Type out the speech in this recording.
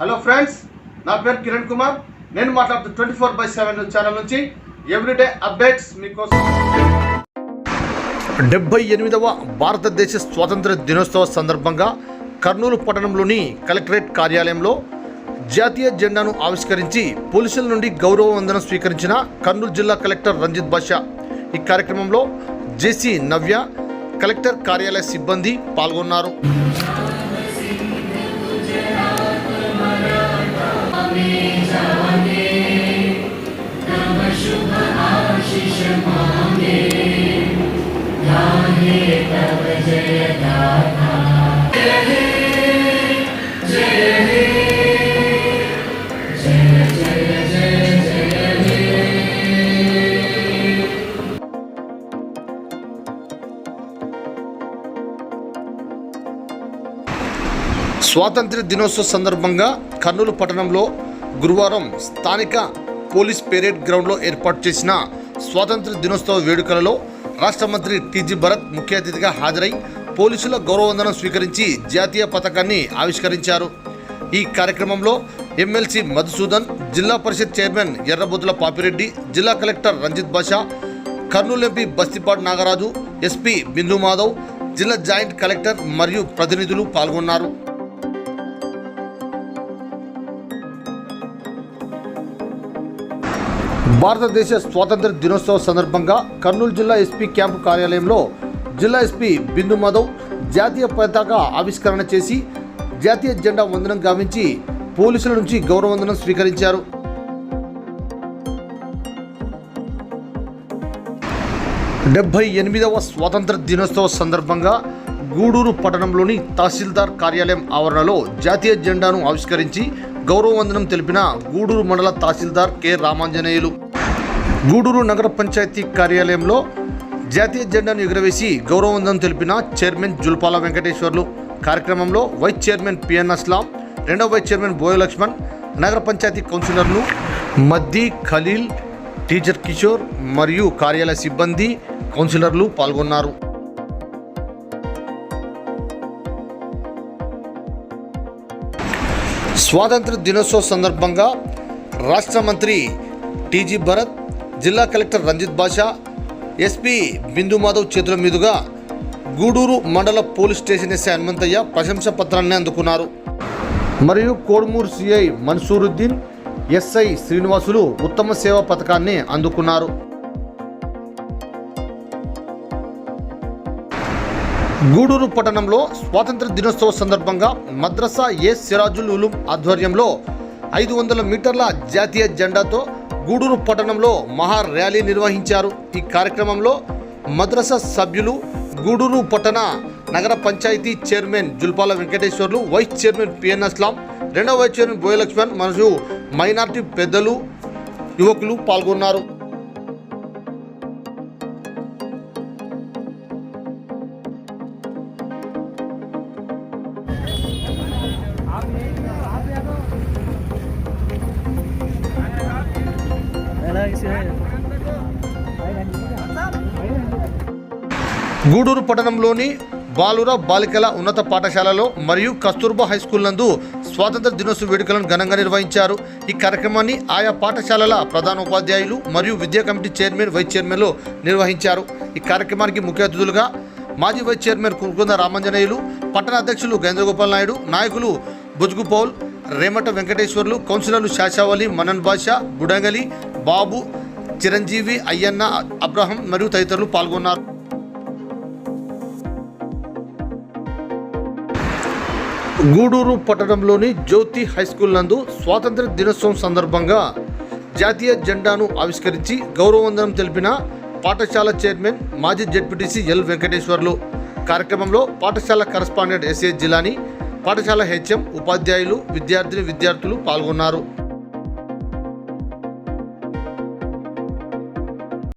Hello friends నా పేరు కిరణ్ కుమార్. నేను మాట్లాడుతూ twenty four by seven channel నుంచి ఎవ్రీడే అప్డేట్స్ మీకోసం. డెబ్బై ఎనిమిదవ భారతదేశ స్వాతంత్ర దినోత్సవ సందర్భంగా కర్నూలు పట్టణంలోని కలెక్టరేట్ కార్యాలయంలో జాతీయ జెండాను ఆవిష్కరించి పోలీసుల నుండి గౌరవ వందనం స్వీకరించిన కర్నూలు జిల్లా కలెక్టర్ రంజిత్ బాషా. ఈ కార్యక్రమంలో జేసీ నవ్య కలెక్టర్ కార్యాలయ సిబ్బంది పాల్గొన్నారు. స్వాతంత్ర్య దినోత్సవ సందర్భంగా కర్నూలు పట్టణంలో గురువారం స్థానిక పోలీస్ పెరేడ్ గ్రౌండ్లో ఏర్పాటు చేసిన స్వాతంత్ర దినోత్సవ వేడుకలలో రాష్ట్ర మంత్రి టీజీ భరత్ ముఖ్య అతిథిగా హాజరై పోలీసుల గౌరవవందనం స్వీకరించి జాతీయ పథకాన్ని ఆవిష్కరించారు. ఈ కార్యక్రమంలో ఎమ్మెల్సీ మధుసూదన్ జిల్లా పరిషత్ చైర్మన్ ఎర్రబుద్దుల పాపిరెడ్డి జిల్లా collector Ranjith Basha Kurnool MP Bastipati Nagaraju SP Bindu Madhav జిల్లా జాయింట్ కలెక్టర్ మరియు ప్రతినిధులు పాల్గొన్నారు. భారతదేశ స్వాతంత్ర దినోత్సవ సందర్భంగా కర్నూలు జిల్లా ఎస్పీ క్యాంపు కార్యాలయంలో జిల్లా ఎస్పీ బిందు మాధవ్ జాతీయ పతాక ఆవిష్కరణ చేసి జాతీయ జెండా వందనం గావించి పోలీసుల నుంచి గౌరవవందనం స్వీకరించారు. డెబ్బై ఎనిమిదవ స్వాతంత్ర దినోత్సవ సందర్భంగా గూడూరు పట్టణంలోని తహసీల్దార్ కార్యాలయం ఆవరణలో జాతీయ జెండాను ఆవిష్కరించి గౌరవ వందనం తెలిపిన గూడూరు మండల తహసీల్దార్ కె రామాంజనేయులు. గూడూరు నగర పంచాయతీ కార్యాలయంలో జాతీయ జెండాను ఎగురవేసి గౌరవ తెలిపిన చైర్మన్ జుల్పాల వెంకటేశ్వర్లు. కార్యక్రమంలో వైస్ చైర్మన్ పిఎన్ అస్లాం రెండవ వైస్ చైర్మన్ బోయ లక్ష్మణ్ నగర పంచాయతీ కౌన్సిలర్లు మద్ది ఖలీల్ టీచర్ కిషోర్ మరియు కార్యాలయ సిబ్బంది కౌన్సిలర్లు పాల్గొన్నారు. స్వాతంత్ర దినోత్సవ సందర్భంగా రాష్ట్ర మంత్రి టీజీ భరత్ జిల్లా కలెక్టర్ రంజిత్ బాషా ఎస్పీ బిందు మాధవ్ చేతుల మీదుగా గూడూరు మండల పోలీస్ స్టేషన్ ఎస్ఐ హనుమంతయ్య ప్రశంసా పత్రాన్ని అందుకున్నారు. మరియు కోడుమూరు సిఐ మన్సూరుద్దీన్ ఎస్ఐ శ్రీనివాసులు ఉత్తమ సేవా పథకాన్ని అందుకున్నారు. గూడూరు పట్టణంలో స్వాతంత్ర దినోత్సవ సందర్భంగా మద్రసా ఏ సిరాజుల్ ఉలుం ఆధ్వర్యంలో ఐదు వందల మీటర్ల జాతీయ జెండాతో గూడూరు పట్టణంలో మహా ర్యాలీ నిర్వహించారు. ఈ కార్యక్రమంలో మద్రసా సభ్యులు గూడూరు పట్టణ నగర panchayat chairman Julpala Venkateswarlu vice chairman PN Aslam రెండవ వైస్ చైర్మన్ బోయలక్ష్మణ్ మనసు మరియు మైనార్టీ పెద్దలు యువకులు పాల్గొన్నారు. గూడూరు పట్టణంలోని బాలుర బాలికల ఉన్నత పాఠశాలలో మరియు కస్తూర్బా హై స్కూల్ నందు స్వాతంత్ర దినోత్సవ వేడుకలను ఘనంగా నిర్వహించారు. ఈ కార్యక్రమాన్ని ఆయా పాఠశాలల ప్రధాన ఉపాధ్యాయులు మరియు విద్యా కమిటీ చైర్మన్ వైస్ చైర్మన్లు నిర్వహించారు. ఈ కార్యక్రమానికి ముఖ్య అతిథులుగా మాజీ వైస్ చైర్మన్ కురుకుంద రామంజనేయులు పట్టణ అధ్యక్షులు గేంద్రగోపాల్ నాయుడు నాయకులు బుజ్గుపౌల్ రేమట వెంకటేశ్వర్లు కౌన్సిలర్లు శాషావలి మనన్ బాషా బుడంగలి బాబు చిరంజీవి అయ్యన్న అబ్రహం మరియు తదితరులు పాల్గొన్నారు. గూడూరు పట్టణంలోని జ్యోతి హై స్కూల్ నందు స్వాతంత్ర దినోత్సవం సందర్భంగా జాతీయ జెండాను ఆవిష్కరించి గౌరవవందనం తెలిపిన పాఠశాల చైర్మన్ మాజీ జెడ్పీటీసీ ఎల్ వెంకటేశ్వర్లు. కార్యక్రమంలో పాఠశాల కరస్పాండెంట్ ఎస్ఏ జిలాని పాఠశాల హెచ్ఎం ఉపాధ్యాయులు విద్యార్థిని విద్యార్థులు పాల్గొన్నారు.